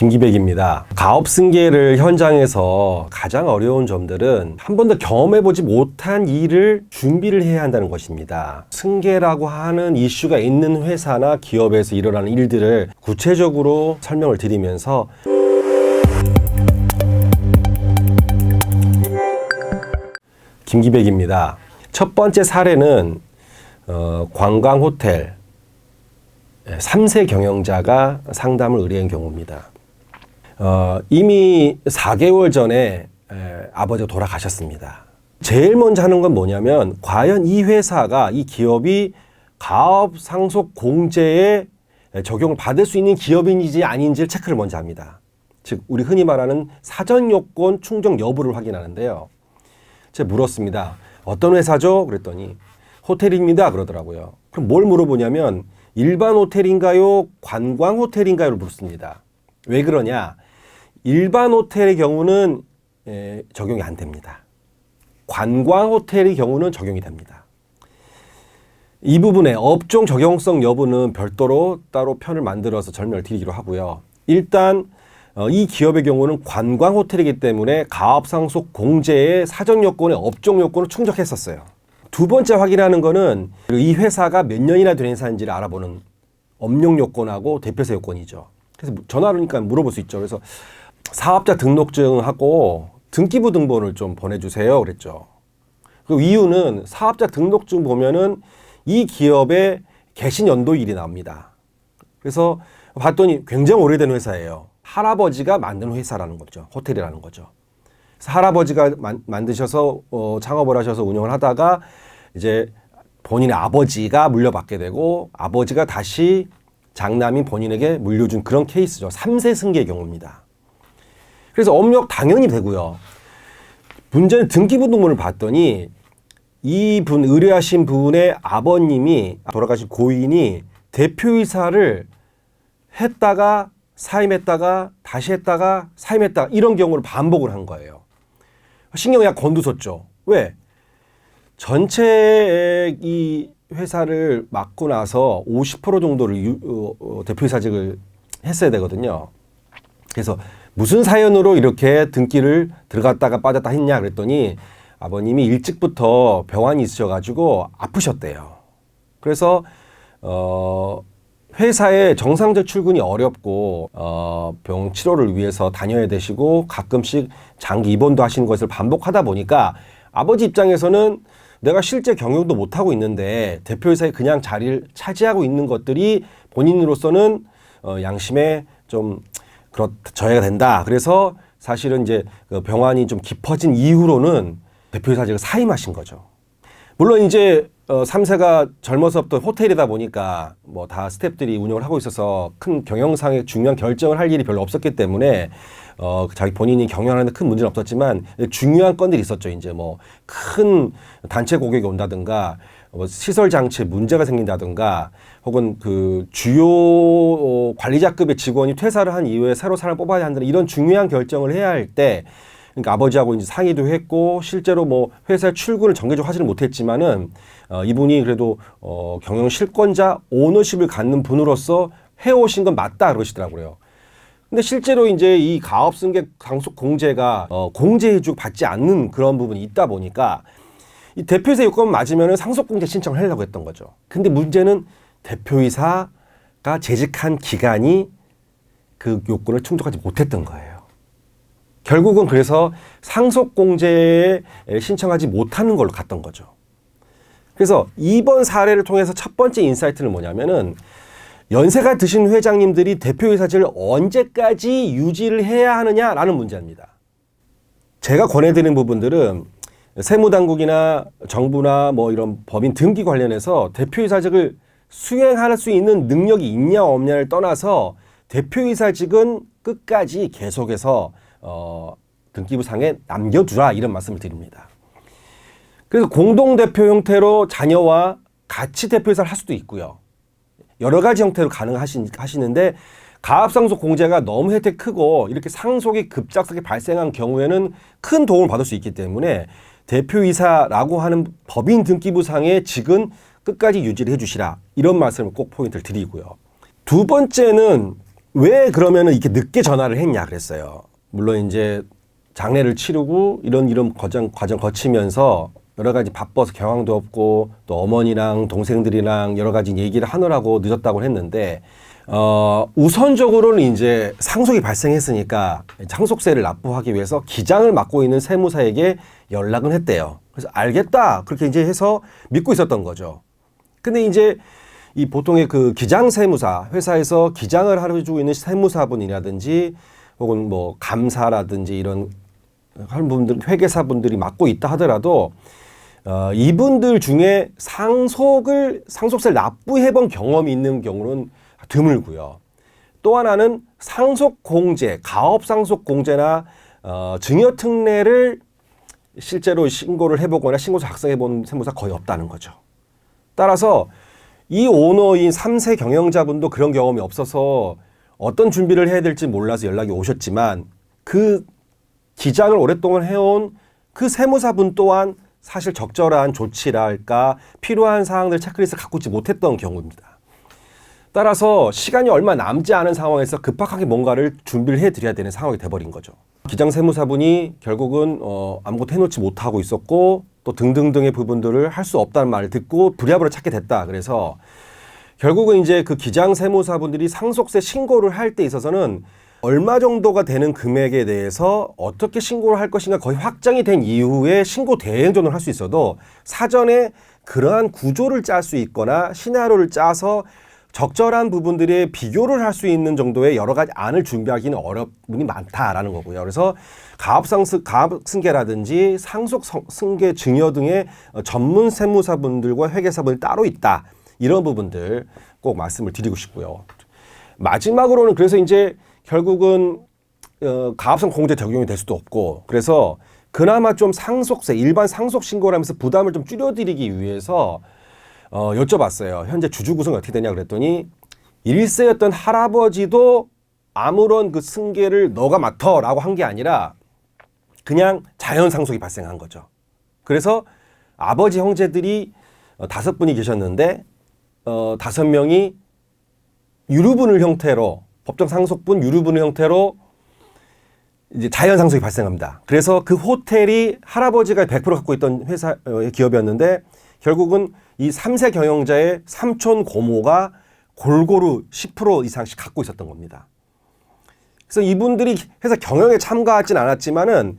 김기백입니다. 가업 승계를 현장에서 가장 어려운 점들은 한 번도 경험해보지 못한 일을 준비를 해야 한다는 것입니다. 승계라고 하는 이슈가 있는 회사나 기업에서 일어나는 일들을 구체적으로 설명을 드리면서 김기백입니다. 첫 번째 사례는 어, 관광 호텔 3세 경영자가 상담을 의뢰한 경우입니다. 어, 이미 4개월 전에 에, 아버지가 돌아가셨습니다. 제일 먼저 하는 건 뭐냐면 과연 이 회사가 이 기업이 가업 상속 공제에 적용을 받을 수 있는 기업인지 아닌지를 체크를 먼저 합니다. 즉 우리 흔히 말하는 사전 요건 충족 여부를 확인하는데요. 제가 물었습니다. 어떤 회사죠? 그랬더니 호텔입니다. 그러더라고요. 그럼 뭘 물어보냐면 일반 호텔인가요? 관광 호텔인가요?를 묻습니다. 왜 그러냐? 일반 호텔의 경우는 에, 적용이 안 됩니다. 관광 호텔의 경우는 적용이 됩니다. 이 부분에 업종 적용성 여부는 별도로 따로 편을 만들어서 설명을 드리기로 하고요. 일단 어, 이 기업의 경우는 관광 호텔이기 때문에 가업 상속 공제의 사전 요건의 업종 요건을 충족했었어요. 두 번째 확인하는 거는 이 회사가 몇 년이나 된 회사인지를 알아보는 업용 요건하고 대표세 요건이죠. 그래서 전화하니까 물어볼 수 있죠. 그래서 사업자 등록증하고 등기부 등본을 좀 보내주세요. 그랬죠. 그 이유는 사업자 등록증 보면은 이 기업의 개신 연도일이 나옵니다. 그래서 봤더니 굉장히 오래된 회사예요. 할아버지가 만든 회사라는 거죠. 호텔이라는 거죠. 할아버지가 만, 만드셔서 어, 창업을 하셔서 운영을 하다가 이제 본인의 아버지가 물려받게 되고 아버지가 다시 장남인 본인에게 물려준 그런 케이스죠. 3세 승계의 경우입니다. 그래서 업력 당연히 되고요. 문제는 등기부 등본을 봤더니 이분 의뢰하신 분의 아버님이 돌아가신 고인이 대표이사를 했다가 사임했다가 다시 했다가 사임했다가 이런 경우를 반복을 한 거예요. 신경이 약 곤두섰죠. 왜? 전체 이 회사를 맡고 나서 50% 정도를 유, 어, 어, 대표이사직을 했어야 되거든요. 그래서 무슨 사연으로 이렇게 등기를 들어갔다가 빠졌다 했냐 그랬더니 아버님이 일찍부터 병환이 있으셔가지고 아프셨대요. 그래서 어 회사에 정상적 출근이 어렵고 어, 병 치료를 위해서 다녀야 되시고 가끔씩 장기 입원도 하시는 것을 반복하다 보니까 아버지 입장에서는 내가 실제 경영도 못 하고 있는데 대표이사에 그냥 자리를 차지하고 있는 것들이 본인으로서는 어, 양심에 좀 그렇 저해가 된다. 그래서 사실은 이제 그 병환이 좀 깊어진 이후로는 대표이사직을 사임하신 거죠. 물론 이제 어, 3세가 젊어서부터 호텔이다 보니까 뭐 다 스탭들이 운영을 하고 있어서 큰 경영상의 중요한 결정을 할 일이 별로 없었기 때문에 어, 자기 본인이 경영하는데 큰 문제는 없었지만 중요한 건들이 있었죠. 이제 뭐 큰 단체 고객이 온다든가 뭐 시설 장치에 문제가 생긴다든가 혹은 그 주요 어, 관리자급의 직원이 퇴사를 한 이후에 새로 사람을 뽑아야 한다는 이런 중요한 결정을 해야 할 때 그러니까 아버지하고 이제 상의도 했고 실제로 뭐 회사에 출근을 정기적으로 하지는 못했지만은 어, 이분이 그래도 어, 경영 실권자 오너십을 갖는 분으로서 해오신 건 맞다 그러시더라고요. 근데 실제로 이제 이 가업 승계 강속 공제가 어, 공제해주고 받지 않는 그런 부분이 있다 보니까 이 대표이사 요건 맞으면 상속 공제 신청을 하려고 했던 거죠. 근데 문제는 대표이사가 재직한 기간이 그 요건을 충족하지 못했던 거예요. 결국은 그래서 상속 공제에 신청하지 못하는 걸로 갔던 거죠. 그래서 이번 사례를 통해서 첫 번째 인사이트는 뭐냐면은 연세가 드신 회장님들이 대표이사직을 언제까지 유지를 해야 하느냐라는 문제입니다. 제가 권해드리는 부분들은 세무당국이나 정부나 뭐 이런 법인 등기 관련해서 대표이사직을 수행할 수 있는 능력이 있냐 없냐를 떠나서 대표이사직은 끝까지 계속해서 어, 등기부상에 남겨두라 이런 말씀을 드립니다. 그래서 공동대표 형태로 자녀와 같이 대표이사를 할 수도 있고요. 여러 가지 형태로 가능하시는데 가압상속 공제가 너무 혜택 크고 이렇게 상속이 급작스럽게 발생한 경우에는 큰 도움을 받을 수 있기 때문에 대표이사라고 하는 법인 등기부상의 직은 끝까지 유지를 해주시라 이런 말씀을 꼭 포인트를 드리고요. 두 번째는 왜 그러면은 이렇게 늦게 전화를 했냐 그랬어요. 물론 이제 장례를 치르고 이런 이런 과정 과정 거치면서 여러 가지 바빠서 경황도 없고 또 어머니랑 동생들이랑 여러 가지 얘기를 하느라고 늦었다고 했는데 어 우선적으로는 이제 상속이 발생했으니까 상속세를 납부하기 위해서 기장을 맡고 있는 세무사에게 연락은 했대요. 그래서 알겠다 그렇게 이제 해서 믿고 있었던 거죠. 근데 이제 이 보통의 그 기장 세무사 회사에서 기장을 해주고 있는 세무사분이라든지 혹은 뭐 감사라든지 이런 한 분들 회계사분들이 맡고 있다 하더라도 어, 이분들 중에 상속을 상속세를 납부해본 경험이 있는 경우는 드물고요. 또 하나는 상속 공제, 가업 상속 공제나 어, 증여 특례를 실제로 신고를 해보거나 신고서 작성해본 세무사 거의 없다는 거죠. 따라서 이 오너인 3세 경영자분도 그런 경험이 없어서 어떤 준비를 해야 될지 몰라서 연락이 오셨지만 그 기장을 오랫동안 해온 그 세무사분 또한 사실 적절한 조치랄까 필요한 사항들 체크리스트 갖고 있지 못했던 경우입니다. 따라서 시간이 얼마 남지 않은 상황에서 급박하게 뭔가를 준비를 해드려야 되는 상황이 돼버린 거죠. 기장 세무사분이 결국은 어, 아무것도 해놓지 못하고 있었고 또 등등등의 부분들을 할 수 없다는 말을 듣고 부랴부랴 찾게 됐다. 그래서 결국은 이제 그 기장 세무사분들이 상속세 신고를 할 때 있어서는 얼마 정도가 되는 금액에 대해서 어떻게 신고를 할 것인가 거의 확정이 된 이후에 신고 대행전을 할 수 있어도 사전에 그러한 구조를 짤 수 있거나 시나리오를 짜서 적절한 부분들의 비교를 할 수 있는 정도의 여러 가지 안을 준비하기는 어려움이 많다라는 거고요. 그래서 가압상승, 가압승계라든지 상속 성- 승계 증여 등의 어, 전문 세무사분들과 회계사분이 따로 있다. 이런 부분들 꼭 말씀을 드리고 싶고요. 마지막으로는 그래서 이제 결국은 어, 가압성 공제 적용이 될 수도 없고 그래서 그나마 좀 상속세 일반 상속 신고를 하면서 부담을 좀 줄여드리기 위해서 어, 여쭤봤어요. 현재 주주 구성이 어떻게 되냐 그랬더니 일세였던 할아버지도 아무런 그 승계를 너가 맡아라고 한 게 아니라 그냥 자연 상속이 발생한 거죠. 그래서 아버지 형제들이 어, 다섯 분이 계셨는데 어, 다섯 명이 유류분을 형태로 법정 상속분 유류분을 형태로 이제 자연 상속이 발생합니다. 그래서 그 호텔이 할아버지가 100% 갖고 있던 회사 어, 기업이었는데 결국은 이 3세 경영자의 삼촌 고모가 골고루 10% 이상씩 갖고 있었던 겁니다. 그래서 이분들이 회사 경영에 참가하진 않았지만은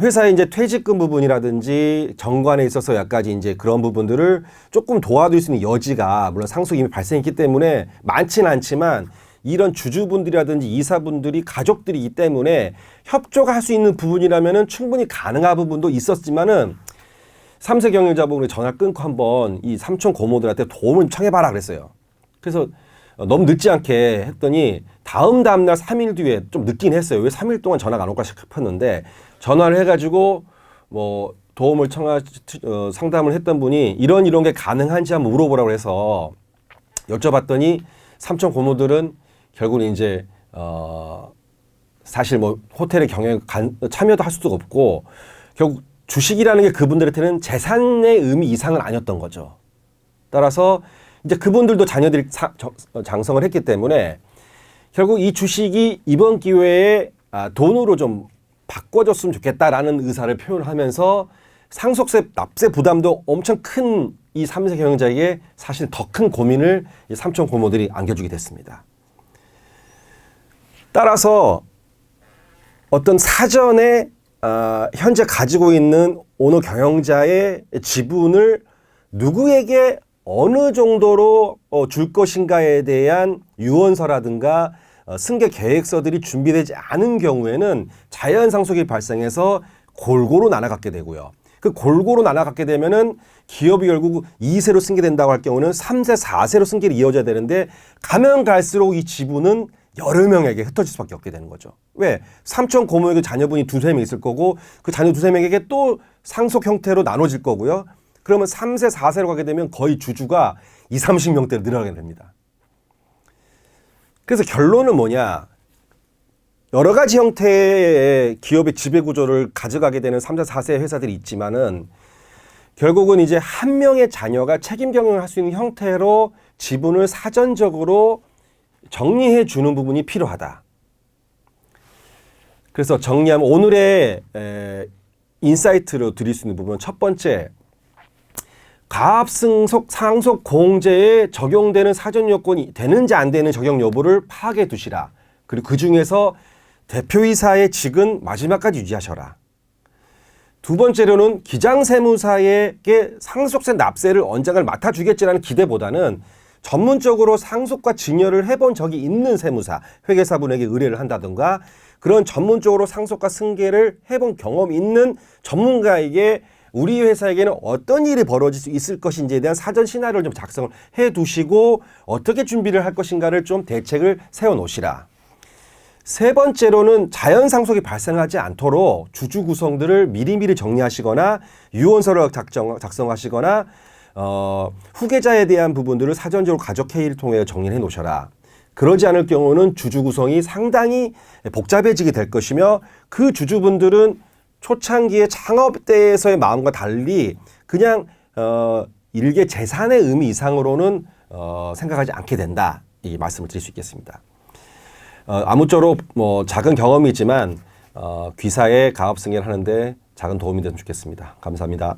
회사의 이제 퇴직금 부분이라든지 정관에 있어서 약간 이제 그런 부분들을 조금 도와줄 수 있는 여지가 물론 상속이 이미 발생했기 때문에 많지는 않지만 이런 주주분들이라든지 이사분들이 가족들이기 때문에 협조할 수 있는 부분이라면은 충분히 가능한 부분도 있었지만은 삼세 경영자분이 전화 끊고 한번 이 삼촌 고모들한테 도움을 청해봐라 그랬어요. 그래서 어, 너무 늦지 않게 했더니 다음 다음날 3일 뒤에 좀 늦긴 했어요. 왜 3일 동안 전화가 안 올까 싶었는데 전화를 해가지고 뭐 도움을 청하 어, 상담을 했던 분이 이런 이런 게 가능한지 한번 물어보라고 해서 여쭤봤더니 삼촌 고모들은 결국은 이제 어 사실 뭐 호텔의 경영 간, 참여도 할 수도 없고 결국 주식이라는 게 그분들한테는 재산의 의미 이상은 아니었던 거죠. 따라서 이제 그분들도 자녀들이 사, 저, 어, 장성을 했기 때문에 결국 이 주식이 이번 기회에 아, 돈으로 좀 바꿔줬으면 좋겠다라는 의사를 표현하면서 상속세 납세 부담도 엄청 큰 이 삼세 경영자에게 사실 더 큰 고민을 이 삼촌 고모들이 안겨주게 됐습니다. 따라서 어떤 사전에 아, 현재 가지고 있는 오너 경영자의 지분을 누구에게 어느 정도로 어, 줄 것인가에 대한 유언서라든가 어, 승계 계획서들이 준비되지 않은 경우에는 자연 상속이 발생해서 골고루 나눠갖게 되고요. 그 골고루 나눠갖게 되면은 기업이 결국 2세로 승계된다고 할 경우는 3세, 4세로 승계를 이어져야 되는데 가면 갈수록 이 지분은 여러 명에게 흩어질 수밖에 없게 되는 거죠. 왜? 삼촌 고모에게 자녀분이 두세 명 있을 거고 그 자녀 두세 명에게 또 상속 형태로 나눠질 거고요. 그러면 3세, 4세로 가게 되면 거의 주주가 2, 30명대로 늘어나게 됩니다. 그래서 결론은 뭐냐? 여러 가지 형태의 기업의 지배 구조를 가져가게 되는 3세, 4세 회사들이 있지만은 결국은 이제 한 명의 자녀가 책임 경영을 할 수 있는 형태로 지분을 사전적으로 정리해 주는 부분이 필요하다. 그래서 정리하면 오늘의 에, 인사이트로 드릴 수 있는 부분은 첫 번째 가압승속 상속 공제에 적용되는 사전 요건이 되는지 안 되는 적용 여부를 파악해 두시라. 그리고 그 중에서 대표이사의 직은 마지막까지 유지하셔라. 두 번째로는 기장세무사에게 상속세 납세를 언장을 맡아주겠지라는 기대보다는 전문적으로 상속과 증여를 해본 적이 있는 세무사, 회계사분에게 의뢰를 한다든가 그런 전문적으로 상속과 승계를 해본 경험이 있는 전문가에게 우리 회사에게는 어떤 일이 벌어질 수 있을 것인지에 대한 사전 시나리오를 좀 작성을 해 두시고 어떻게 준비를 할 것인가를 좀 대책을 세워 놓으시라. 세 번째로는 자연 상속이 발생하지 않도록 주주 구성들을 미리미리 정리하시거나 유언서를 작성, 작성하시거나 어, 후계자에 대한 부분들을 사전적으로 가족 회의를 통해 정리해 놓으셔라. 그러지 않을 경우는 주주 구성이 상당히 복잡해지게 될 것이며 그 주주분들은 초창기의 창업 때에서의 마음과 달리 그냥 어, 일개 재산의 의미 이상으로는 어, 생각하지 않게 된다. 이 말씀을 드릴 수 있겠습니다. 어, 아무쪼록 뭐 작은 경험이지만 어, 귀사의 가업 승계를 하는데 작은 도움이 됐으면 좋겠습니다. 감사합니다.